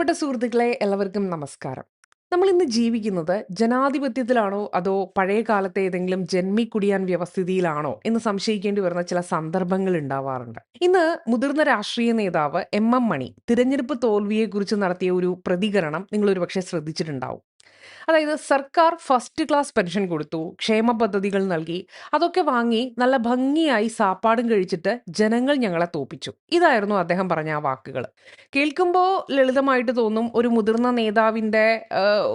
പ്രിയപ്പെട്ട സുഹൃത്തുക്കളെ എല്ലാവർക്കും നമസ്കാരം. നമ്മൾ ഇന്ന് ജീവിക്കുന്നത് ജനാധിപത്യത്തിലാണോ അതോ പഴയ കാലത്തെ ഏതെങ്കിലും ജന്മിക്കുടിയാൻ വ്യവസ്ഥിതിയിലാണോ എന്ന് സംശയിക്കേണ്ടി വരുന്ന ചില സന്ദർഭങ്ങൾ ഉണ്ടാവാറുണ്ട്. ഇന്ന് മുതിർന്ന രാഷ്ട്രീയ നേതാവ് എം എം മണി തിരഞ്ഞെടുപ്പ് തോൽവിയെക്കുറിച്ച് നടത്തിയ ഒരു പ്രതികരണം നിങ്ങൾ ഒരുപക്ഷെ ശ്രദ്ധിച്ചിട്ടുണ്ടാവും. അതായത് സർക്കാർ ഫസ്റ്റ് ക്ലാസ് പെൻഷൻ കൊടുത്തു ക്ഷേമ പദ്ധതികൾ നൽകി അതൊക്കെ വാങ്ങി നല്ല ഭംഗിയായി സാപ്പാടും കഴിച്ചിട്ട് ജനങ്ങൾ ഞങ്ങളെ തോപ്പിച്ചു. ഇതായിരുന്നു അദ്ദേഹം പറഞ്ഞ ആ വാക്കുകൾ കേൾക്കുമ്പോൾ ലളിതമായിട്ട് തോന്നും ഒരു മുതിർന്ന നേതാവിന്റെ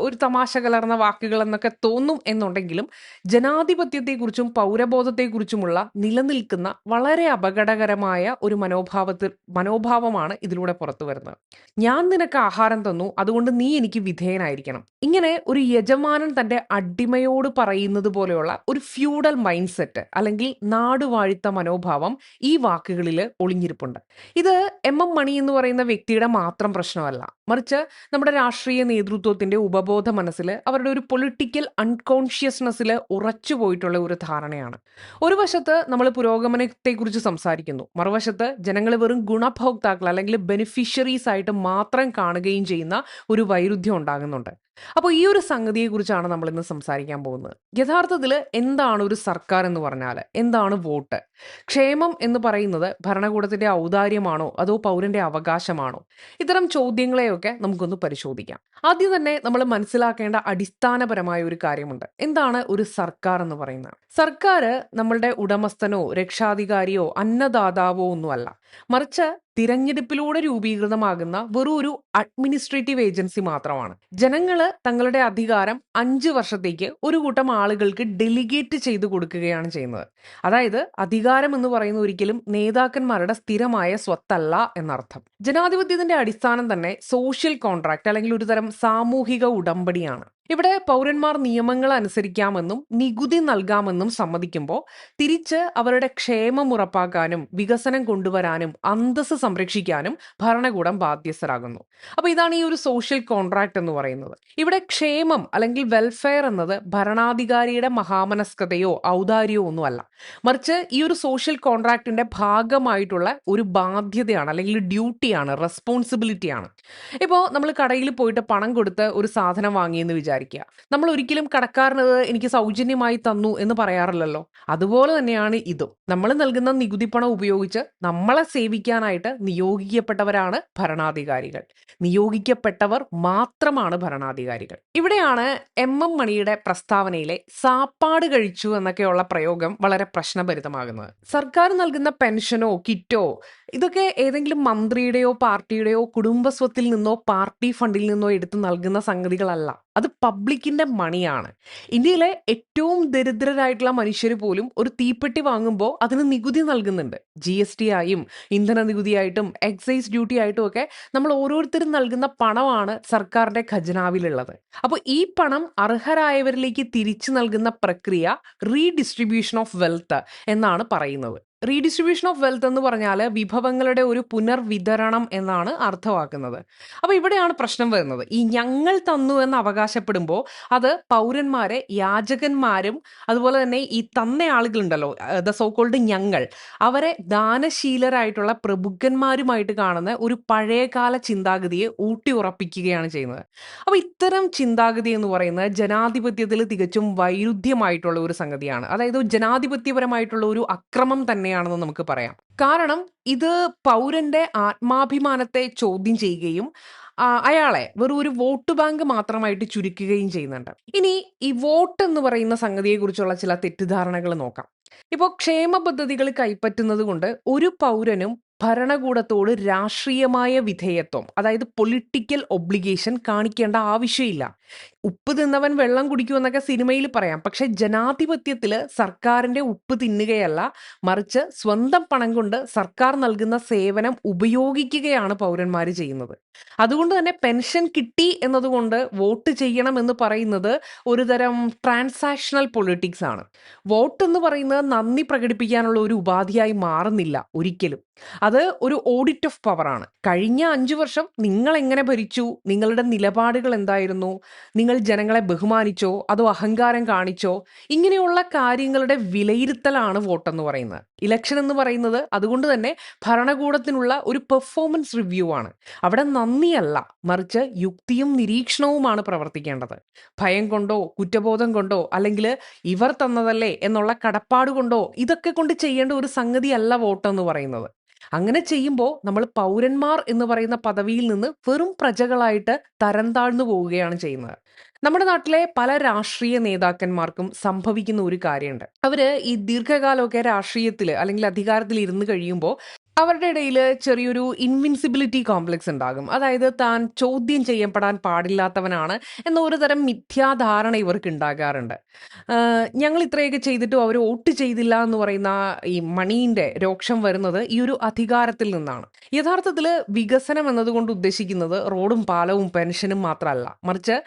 ഒരു തമാശ കലർന്ന വാക്കുകൾ എന്നൊക്കെ തോന്നും എന്നുണ്ടെങ്കിലും ജനാധിപത്യത്തെക്കുറിച്ചും പൗരബോധത്തെക്കുറിച്ചുമുള്ള നിലനിൽക്കുന്ന വളരെ അപകടകരമായ ഒരു മനോഭാവത്തിൽ മനോഭാവമാണ് ഇതിലൂടെ പുറത്തു വരുന്നത്. ഞാൻ നിനക്ക് ആഹാരം തന്നു അതുകൊണ്ട് നീ എനിക്ക് വിധേയനായിരിക്കണം. ഇങ്ങനെ ഒരു യജമാനൻ തന്റെ അടിമയോട് പറയുന്നത് പോലെയുള്ള ഒരു ഫ്യൂഡൽ മൈൻഡ് സെറ്റ് അല്ലെങ്കിൽ നാടുവാഴ്ത്ത മനോഭാവം ഈ വാക്കുകളിൽ ഒളിഞ്ഞിരിപ്പുണ്ട്. ഇത് എം എം മണി എന്ന് പറയുന്ന വ്യക്തിയുടെ മാത്രം പ്രശ്നമല്ല. മറിച്ച് നമ്മുടെ രാഷ്ട്രീയ നേതൃത്വത്തിന്റെ ഉപബോധ മനസ്സിൽ അവരുടെ ഒരു പൊളിറ്റിക്കൽ അൺകോൺഷ്യസ്നെസ്സിൽ ഉറച്ചു പോയിട്ടുള്ള ഒരു ധാരണയാണ്. ഒരു വശത്ത് നമ്മൾ പുരോഗമനത്തെക്കുറിച്ച് സംസാരിക്കുന്നു. മറുവശത്ത് ജനങ്ങൾ വെറും ഗുണഭോക്താക്കൾ അല്ലെങ്കിൽ ബെനിഫിഷ്യറീസ് ആയിട്ട് മാത്രം കാണുകയും ചെയ്യുന്ന ഒരു വൈരുദ്ധ്യം ഉണ്ടാകുന്നുണ്ട്. അപ്പോൾ ഈ ഒരു സംഗതിയെക്കുറിച്ചാണ് നമ്മൾ ഇന്ന് സംസാരിക്കാൻ പോകുന്നത്. യഥാർത്ഥത്തിൽ എന്താണ് ഒരു സർക്കാർ എന്ന് പറഞ്ഞാൽ എന്താണ് വോട്ട്? ക്ഷേമം എന്ന് പറയുന്നത് ഭരണകൂടത്തിന്റെ ഔദാര്യമാണോ? അതോ പൗരന്റെ അവകാശമാണോ? ഇത്തരം ചോദ്യങ്ങളെയൊക്കെ നമുക്കൊന്ന് പരിശോധിക്കാം. ആദ്യം തന്നെ നമ്മൾ മനസ്സിലാക്കേണ്ട അടിസ്ഥാനപരമായ ഒരു കാര്യമുണ്ട്. എന്താണ് ഒരു സർക്കാർ എന്ന് പറയുന്നത്? സർക്കാർ നമ്മളുടെ ഉടമസ്ഥനോ രക്ഷാധികാരിയോ അന്നദാതാവോ ഒന്നുമല്ല. മറിച്ച് തിരഞ്ഞെടുപ്പിലൂടെ രൂപീകൃതമാകുന്ന വെറും ഒരു അഡ്മിനിസ്ട്രേറ്റീവ് ഏജൻസി മാത്രമാണ്. ജനങ്ങൾ തങ്ങളുടെ അധികാരം അഞ്ച് വർഷത്തേക്ക് ഒരു കൂട്ടം ആളുകൾക്ക് ഡെലിഗേറ്റ് ചെയ്തു കൊടുക്കുകയാണ് ചെയ്യുന്നത്. അതായത് അധികാരം എന്ന് പറയുന്ന ഒരിക്കലും നേതാക്കന്മാരുടെ സ്ഥിരമായ സ്വത്തല്ല എന്നർത്ഥം. ജനാധിപത്യത്തിന്റെ അടിസ്ഥാനം തന്നെ സോഷ്യൽ കോൺട്രാക്ട് അല്ലെങ്കിൽ ഒരുതരം സാമൂഹിക ഉടമ്പടിയാണ്. ഇവിടെ പൗരന്മാർ നിയമങ്ങൾ അനുസരിക്കാമെന്നും നികുതി നൽകാമെന്നും സമ്മതിക്കുമ്പോൾ തിരിച്ച് അവരുടെ ക്ഷേമം ഉറപ്പാക്കാനും വികസനം കൊണ്ടുവരാനും അന്തസ് സംരക്ഷിക്കാനും ഭരണകൂടം ബാധ്യസ്ഥരാകുന്നു. അപ്പൊ ഇതാണ് ഈ ഒരു സോഷ്യൽ കോൺട്രാക്ട് എന്ന് പറയുന്നത്. ഇവിടെ ക്ഷേമം അല്ലെങ്കിൽ വെൽഫെയർ എന്നത് ഭരണാധികാരിയുടെ മഹാമനസ്കതയോ ഔദാര്യമോ ഒന്നുമല്ല. മറിച്ച് ഈ ഒരു സോഷ്യൽ കോൺട്രാക്ടിന്റെ ഭാഗമായിട്ടുള്ള ഒരു ബാധ്യതയാണ് അല്ലെങ്കിൽ ഡ്യൂട്ടിയാണ് റെസ്പോൺസിബിലിറ്റിയാണ് ഇപ്പോൾ നമ്മൾ കടയിൽ പോയിട്ട് പണം കൊടുത്ത് ഒരു സാധനം വാങ്ങിയെന്ന് വിചാരിക്കുക നമ്മൾ ഒരിക്കലും കടക്കാരനത് എനിക്ക് സൗജന്യമായി തന്നു എന്ന് പറയാറില്ലല്ലോ. അതുപോലെ തന്നെയാണ് ഇതും. നമ്മൾ നൽകുന്ന നികുതി പണം ഉപയോഗിച്ച് നമ്മളെ സേവിക്കാനായിട്ട് നിയോഗിക്കപ്പെട്ടവരാണ് ഭരണാധികാരികൾ. നിയോഗിക്കപ്പെട്ടവർ മാത്രമാണ് ഭരണാധികാരികൾ. ഇവിടെയാണ് എം എം മണിയുടെ പ്രസ്താവനയിലെ സാപ്പാട് കഴിച്ചു എന്നൊക്കെയുള്ള പ്രയോഗം വളരെ പ്രശ്നഭരിതമാകുന്നത്. സർക്കാർ നൽകുന്ന പെൻഷനോ കിറ്റോ ഇതൊക്കെ ഏതെങ്കിലും മന്ത്രിയുടെയോ പാർട്ടിയുടെയോ കുടുംബസ്വത്തിൽ നിന്നോ പാർട്ടി ഫണ്ടിൽ നിന്നോ എടുത്തു നൽകുന്ന സംഗതികളല്ല. അത് പബ്ലിക്കിന്റെ മണിയാണ്. ഇന്ത്യയിലെ ഏറ്റവും ദരിദ്രരായിട്ടുള്ള മനുഷ്യർ പോലും ഒരു തീപ്പെട്ടി വാങ്ങുമ്പോൾ അതിന് നികുതി നൽകുന്നുണ്ട്. ജി എസ് ടി ആയും ഇന്ധന നികുതിയായിട്ടും എക്സൈസ് ഡ്യൂട്ടി ആയിട്ടും ഒക്കെ നമ്മൾ ഓരോരുത്തരും നൽകുന്ന പണമാണ് സർക്കാരിന്റെ ഖജനാവിലുള്ളത്. അപ്പോൾ ഈ പണം അർഹരായവരിലേക്ക് തിരിച്ചു നൽകുന്ന പ്രക്രിയ റീഡിസ്ട്രിബ്യൂഷൻ ഓഫ് വെൽത്ത് എന്നാണ് പറയുന്നത്. റീഡിസ്ട്രിബ്യൂഷൻ ഓഫ് വെൽത്ത് എന്ന് പറഞ്ഞാൽ വിഭവങ്ങളുടെ ഒരു പുനർവിതരണം എന്നാണ് അർത്ഥമാക്കുന്നത്. അപ്പോൾ ഇവിടെയാണ് പ്രശ്നം വരുന്നത്. ഈ ഞങ്ങൾ തന്നു എന്ന് അവകാശപ്പെടുമ്പോൾ അത് പൗരന്മാരെ യാചകന്മാരും അതുപോലെ തന്നെ ഈ തന്ന ആളുകളുണ്ടല്ലോ ദ സോ കോൾഡ് ഞങ്ങൾ അവരെ ദാനശീലരായിട്ടുള്ള പ്രഭുക്കന്മാരുമായിട്ട് കാണുന്ന ഒരു പഴയകാല ചിന്താഗതിയെ ഊട്ടി ഉറപ്പിക്കുകയാണ് ചെയ്യുന്നത്. അപ്പോൾ ഇത്തരം ചിന്താഗതി എന്ന് പറയുന്നത് ജനാധിപത്യത്തിൽ തികച്ചും വൈരുദ്ധ്യമായിട്ടുള്ള ഒരു സംഗതിയാണ്. അതായത് ജനാധിപത്യപരമായിട്ടുള്ള ഒരു അക്രമം തന്നെയാണെന്ന് നമുക്ക് പറയാം. കാരണം ഇത് പൗരന്റെ ആത്മാഭിമാനത്തെ ചോദ്യം ചെയ്യുകയും അയാളെ വെറും ഒരു വോട്ട് ബാങ്ക് മാത്രമായിട്ട് ചുരുക്കുകയും ചെയ്യുന്നുണ്ട്. ഇനി ഈ വോട്ട് എന്ന് പറയുന്ന സംഗതിയെക്കുറിച്ചുള്ള ചില തെറ്റിദ്ധാരണകൾ നോക്കാം. ഇപ്പോൾ ക്ഷേമ പദ്ധതികൾ കൈപ്പറ്റുന്നത് കൊണ്ട് ഒരു പൗരനും ഭരണകൂടത്തോട് രാഷ്ട്രീയമായ വിധേയത്വം അതായത് പൊളിറ്റിക്കൽ ഒബ്ലിഗേഷൻ കാണിക്കേണ്ട ആവശ്യമില്ല. ഉപ്പ് തിന്നവൻ വെള്ളം കുടിക്കൂ എന്നൊക്കെ സിനിമയിൽ പറയാം. പക്ഷെ ജനാധിപത്യത്തിൽ സർക്കാരിന്റെ ഉപ്പ് തിന്നുകയല്ല മറിച്ച് സ്വന്തം പണം കൊണ്ട് സർക്കാർ നൽകുന്ന സേവനം ഉപയോഗിക്കുകയാണ് പൗരന്മാർ ചെയ്യുന്നത്. അതുകൊണ്ട് തന്നെ പെൻഷൻ കിട്ടി എന്നതുകൊണ്ട് വോട്ട് ചെയ്യണം എന്ന് പറയുന്നത് ഒരുതരം ട്രാൻസാക്ഷണൽ പൊളിറ്റിക്സ് ആണ്. വോട്ട് എന്ന് പറയുന്നത് നന്ദി പ്രകടിപ്പിക്കാനുള്ള ഒരു ഉപാധിയായി മാറുന്നില്ല ഒരിക്കലും. അത് ഒരു ഓഡിറ്റ് ഓഫ് പവറാണ് കഴിഞ്ഞ അഞ്ചു വർഷം നിങ്ങൾ എങ്ങനെ ഭരിച്ചു? നിങ്ങളുടെ നിലപാടുകൾ എന്തായിരുന്നു? നിങ്ങൾ ജനങ്ങളെ ബഹുമാനിച്ചോ? അതോ അഹങ്കാരം കാണിച്ചോ? ഇങ്ങനെയുള്ള കാര്യങ്ങളുടെ വിലയിരുത്തലാണ് വോട്ടെന്ന് പറയുന്നത്. ഇലക്ഷൻ എന്ന് പറയുന്നത് അതുകൊണ്ട് തന്നെ ഭരണകൂടത്തിനുള്ള ഒരു പെർഫോമൻസ് റിവ്യൂ ആണ്. അവിടെ നന്ദിയല്ല മറിച്ച് യുക്തിയും നിരീക്ഷണവുമാണ് പ്രവർത്തിക്കേണ്ടത്. ഭയം കൊണ്ടോ കുറ്റബോധം കൊണ്ടോ അല്ലെങ്കിൽ ഇവർ തന്നതല്ലേ എന്നുള്ള കടപ്പാട് കൊണ്ടോ ഇതൊക്കെ കൊണ്ട് ചെയ്യേണ്ട ഒരു സംഗതിയല്ല വോട്ടെന്ന് പറയുന്നത്. അങ്ങനെ ചെയ്യുമ്പോൾ നമ്മൾ പൗരന്മാർ എന്ന് പറയുന്ന പദവിയിൽ നിന്ന് വെറും പ്രജകളായിട്ട് തരം താഴ്ന്നു പോവുകയാണ് ചെയ്യുന്നത്. നമ്മുടെ നാട്ടിലെ പല രാഷ്ട്രീയ നേതാക്കന്മാർക്കും സംഭവിക്കുന്ന ഒരു കാര്യമുണ്ട്. അവർ ഈ ദീർഘകാലമൊക്കെ രാഷ്ട്രീയത്തിൽ അല്ലെങ്കിൽ അധികാരത്തിൽ ഇരുന്ന് കഴിയുമ്പോൾ അവരുടെ ഇടയിൽ ചെറിയൊരു ഇൻവിൻസിബിലിറ്റി കോംപ്ലക്സ് ഉണ്ടാകും. അതായത് താൻ ചോദ്യം ചെയ്യപ്പെടാൻ പാടില്ലാത്തവനാണ് എന്ന ഒരു തരം മിഥ്യാധാരണ ഇവർക്ക് ഉണ്ടാകാറുണ്ട് ഞങ്ങൾ ഇത്രയൊക്കെ ചെയ്തിട്ടും അവർ വോട്ട് ചെയ്തില്ല എന്ന് പറയുന്ന ഈ മണീന്റെ രോക്ഷം വരുന്നത് ഈ ഒരു അധികാരത്തിൽ നിന്നാണ്. യഥാർത്ഥത്തിൽ വികസനം എന്നതുകൊണ്ട് ഉദ്ദേശിക്കുന്നത് റോഡും പാലവും പെൻഷനും മാത്രമല്ല മറിച്ച്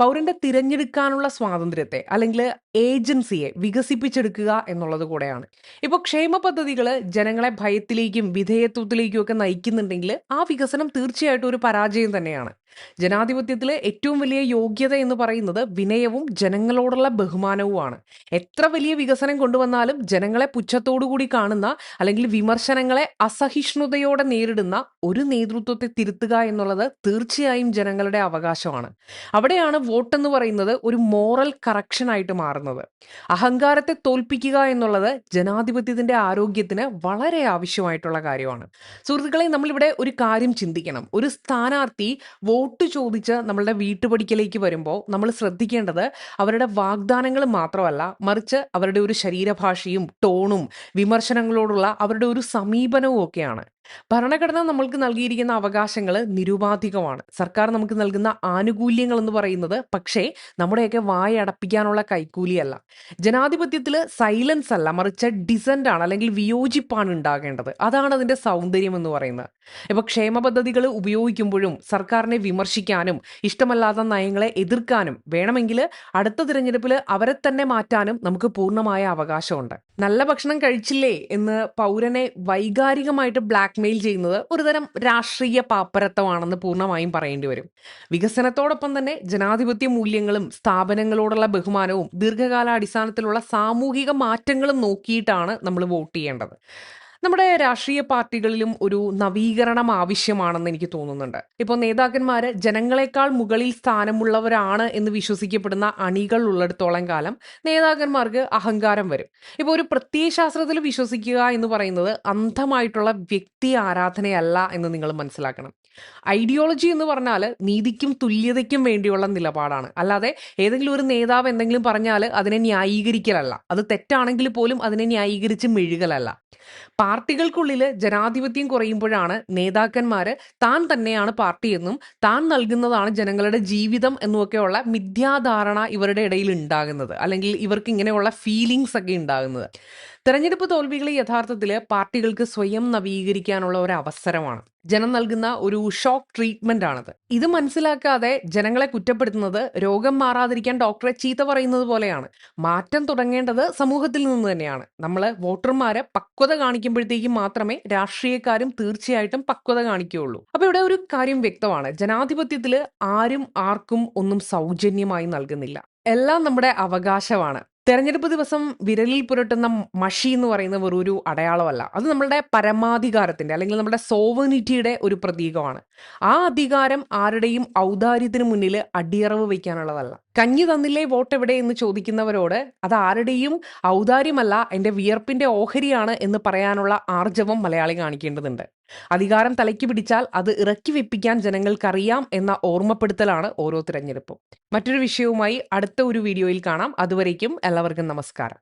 പൗരന്റെ തിരഞ്ഞെടുക്കാനുള്ള സ്വാതന്ത്ര്യത്തെ അല്ലെങ്കിൽ ഏജൻസിയെ വികസിപ്പിച്ചെടുക്കുക എന്നുള്ളത് കൂടെയാണ്. ഇപ്പോൾ ക്ഷേമ പദ്ധതികൾ ജനങ്ങളെ ഭയത്തിലേക്കും വിധേയത്വത്തിലേക്കും ഒക്കെ നയിക്കുന്നുണ്ടെങ്കിൽ ആ വികസനം തീർച്ചയായിട്ടും ഒരു പരാജയം തന്നെയാണ്. ജനാധിപത്യത്തിലെ ഏറ്റവും വലിയ യോഗ്യത എന്ന് പറയുന്നത് വിനയവും ജനങ്ങളോടുള്ള ബഹുമാനവുമാണ്. എത്ര വലിയ വികസനം കൊണ്ടുവന്നാലും ജനങ്ങളെ പുച്ഛത്തോടുകൂടി കാണുന്ന അല്ലെങ്കിൽ വിമർശനങ്ങളെ അസഹിഷ്ണുതയോടെ നേരിടുന്ന ഒരു നേതൃത്വത്തെ തിരുത്തുക എന്നുള്ളത് തീർച്ചയായും ജനങ്ങളുടെ അവകാശമാണ്. അവിടെയാണ് വോട്ട് എന്ന് പറയുന്നത് ഒരു മോറൽ കറക്ഷൻ ആയിട്ട് മാറുന്നത്. അഹങ്കാരത്തെ തോൽപ്പിക്കുക എന്നുള്ളത് ജനാധിപത്യത്തിന്റെ ആരോഗ്യത്തിന് വളരെ ആവശ്യമായിട്ടുള്ള കാര്യമാണ്. സുഹൃത്തുക്കളെ നമ്മളിവിടെ ഒരു കാര്യം ചിന്തിക്കണം. ഒരു സ്ഥാനാർത്ഥി ചോദിച്ച് നമ്മളുടെ വീട്ടുപടിക്കലേക്ക് വരുമ്പോൾ നമ്മൾ ശ്രദ്ധിക്കേണ്ടത് അവരുടെ വാഗ്ദാനങ്ങൾ മാത്രമല്ല മറിച്ച് അവരുടെ ഒരു ശരീരഭാഷയും ടോണും വിമർശനങ്ങളോടുള്ള അവരുടെ ഒരു സമീപനവും ഒക്കെയാണ്. ഭരണഘടന നമ്മൾക്ക് നൽകിയിരിക്കുന്ന അവകാശങ്ങൾ നിരുപാധികമാണ്. സർക്കാർ നമുക്ക് നൽകുന്ന ആനുകൂല്യങ്ങൾ എന്ന് പറയുന്നത് പക്ഷേ നമ്മുടെയൊക്കെ വായ അടപ്പിക്കാനുള്ള കൈക്കൂലിയല്ല. ജനാധിപത്യത്തിൽ സൈലൻസ് അല്ല മറിച്ച് ഡിസന്റ് ആണ് അല്ലെങ്കിൽ വിയോജിപ്പാണ് ഉണ്ടാകേണ്ടത്. അതാണ് അതിന്റെ സൗന്ദര്യം എന്ന് പറയുന്നത്. ഇപ്പോൾ ക്ഷേമ പദ്ധതികൾ ഉപയോഗിക്കുമ്പോഴും സർക്കാരിനെ വിമർശിക്കാനും ഇഷ്ടമല്ലാത്ത നയങ്ങളെ എതിർക്കാനും വേണമെങ്കിൽ അടുത്ത തിരഞ്ഞെടുപ്പിൽ അവരെ തന്നെ മാറ്റാനും നമുക്ക് പൂർണമായ അവകാശമുണ്ട്. നല്ല ഭക്ഷണം കഴിച്ചില്ലേ എന്ന് പൗരനെ വൈകാരികമായിട്ട് ബ്ലാക്ക്മെയിൽ ചെയ്യുന്നത് ഒരുതരം രാഷ്ട്രീയ പാപ്പരത്വമാണെന്ന് പൂർണമായും പറയേണ്ടി വരും. വികസനത്തോടൊപ്പം തന്നെ ജനാധിപത്യ മൂല്യങ്ങളും സ്ഥാപനങ്ങളോടുള്ള ബഹുമാനവും ദീർഘകാലാടിസ്ഥാനത്തിലുള്ള സാമൂഹിക മാറ്റങ്ങളും നോക്കിയിട്ടാണ് നമ്മൾ വോട്ട് ചെയ്യേണ്ടത്. നമ്മുടെ രാഷ്ട്രീയ പാർട്ടികളിലും ഒരു നവീകരണം ആവശ്യമാണെന്ന് എനിക്ക് തോന്നുന്നുണ്ട്. ഇപ്പോൾ നേതാക്കന്മാര് ജനങ്ങളെക്കാൾ മുകളിൽ സ്ഥാനമുള്ളവരാണ് എന്ന് വിശ്വസിക്കപ്പെടുന്ന അണികൾ ഉള്ളിടത്തോളം കാലം നേതാക്കന്മാർക്ക് അഹങ്കാരം വരും. ഇപ്പോൾ ഒരു പ്രത്യയശാസ്ത്രത്തിൽ വിശ്വസിക്കുക എന്ന് പറയുന്നത് അന്ധമായിട്ടുള്ള വ്യക്തി ആരാധനയല്ല എന്ന് നിങ്ങൾ മനസ്സിലാക്കണം. ഐഡിയോളജി എന്ന് പറഞ്ഞാൽ നീതിക്കും തുല്യതയ്ക്കും വേണ്ടിയുള്ള നിലപാടാണ്. അല്ലാതെ ഏതെങ്കിലും ഒരു നേതാവ് എന്തെങ്കിലും പറഞ്ഞാൽ അതിനെ ന്യായീകരിക്കലല്ല. അത് തെറ്റാണെങ്കിൽ പോലും അതിനെ ന്യായീകരിച്ച് മെഴുകലല്ല. പാർട്ടികൾക്കുള്ളിൽ ജനാധിപത്യം കുറയുമ്പോഴാണ് നേതാക്കന്മാർ താൻ തന്നെയാണ് പാർട്ടി എന്നും താൻ നൽകുന്നതാണ് ജനങ്ങളുടെ ജീവിതം എന്നുമൊക്കെയുള്ള മിഥ്യാധാരണ ഇവരുടെ ഇടയിൽ ഉണ്ടാകുന്നത്. അല്ലെങ്കിൽ ഇവർക്ക് ഇങ്ങനെയുള്ള ഫീലിങ്സ് ഒക്കെ ഉണ്ടാകുന്നത്. തെരഞ്ഞെടുപ്പ് തോൽവികൾ യഥാർത്ഥത്തിൽ പാർട്ടികൾക്ക് സ്വയം നവീകരിക്കാനുള്ള ഒരു അവസരമാണ് ജനം നൽകുന്ന ഒരു ഷോക്ക് ട്രീറ്റ്മെന്റ് ആണത്. ഇത് മനസ്സിലാക്കാതെ ജനങ്ങളെ കുറ്റപ്പെടുത്തുന്നത് രോഗം മാറാതിരിക്കാൻ ഡോക്ടറെ ചീത്ത പറയുന്നത് പോലെയാണ്. മാറ്റം തുടങ്ങേണ്ടത് സമൂഹത്തിൽ നിന്ന് തന്നെയാണ്. നമ്മൾ വോട്ടർമാരെ പക്വത കാണിക്കുമ്പോഴത്തേക്കും മാത്രമേ രാഷ്ട്രീയക്കാരും തീർച്ചയായിട്ടും പക്വത കാണിക്കുകയുള്ളൂ. അപ്പൊ ഇവിടെ ഒരു കാര്യം വ്യക്തമാണ്. ജനാധിപത്യത്തിൽ ആരും ആർക്കും ഒന്നും സൗജന്യമായി നൽകുന്നില്ല. എല്ലാം നമ്മുടെ അവകാശമാണ്. തെരഞ്ഞെടുപ്പ് ദിവസം വിരലിൽ പുരട്ടുന്ന മഷി എന്ന് പറയുന്ന വെറൊരു അടയാളമല്ല. അത് നമ്മളുടെ പരമാധികാരത്തിന്റെ അല്ലെങ്കിൽ നമ്മുടെ സോവനിറ്റിയുടെ ഒരു പ്രതീകമാണ്. ആ അധികാരം ആരുടെയും ഔദാര്യത്തിന് മുന്നിൽ അടിയറവ് വയ്ക്കാനുള്ളതല്ല. കഞ്ഞി തന്നില്ലേ വോട്ട് എവിടെ എന്ന് ചോദിക്കുന്നവരോട് അത് ആരുടെയും ഔദാര്യമല്ല എന്റെ വിയർപ്പിന്റെ ഓഹരിയാണ് എന്ന് പറയാനുള്ള ആർജവം മലയാളി കാണിക്കേണ്ടതുണ്ട്. അധികാരം തലയ്ക്ക് പിടിച്ചാൽ അത് ഇറക്കി വെപ്പിക്കാൻ ജനങ്ങൾക്കറിയാം എന്ന ഓർമ്മപ്പെടുത്തലാണ് ഓരോ തിരഞ്ഞെടുപ്പും. മറ്റൊരു വിഷയവുമായി അടുത്ത ഒരു വീഡിയോയിൽ കാണാം. അതുവരേക്കും എല്ലാവർക്കും നമസ്കാരം.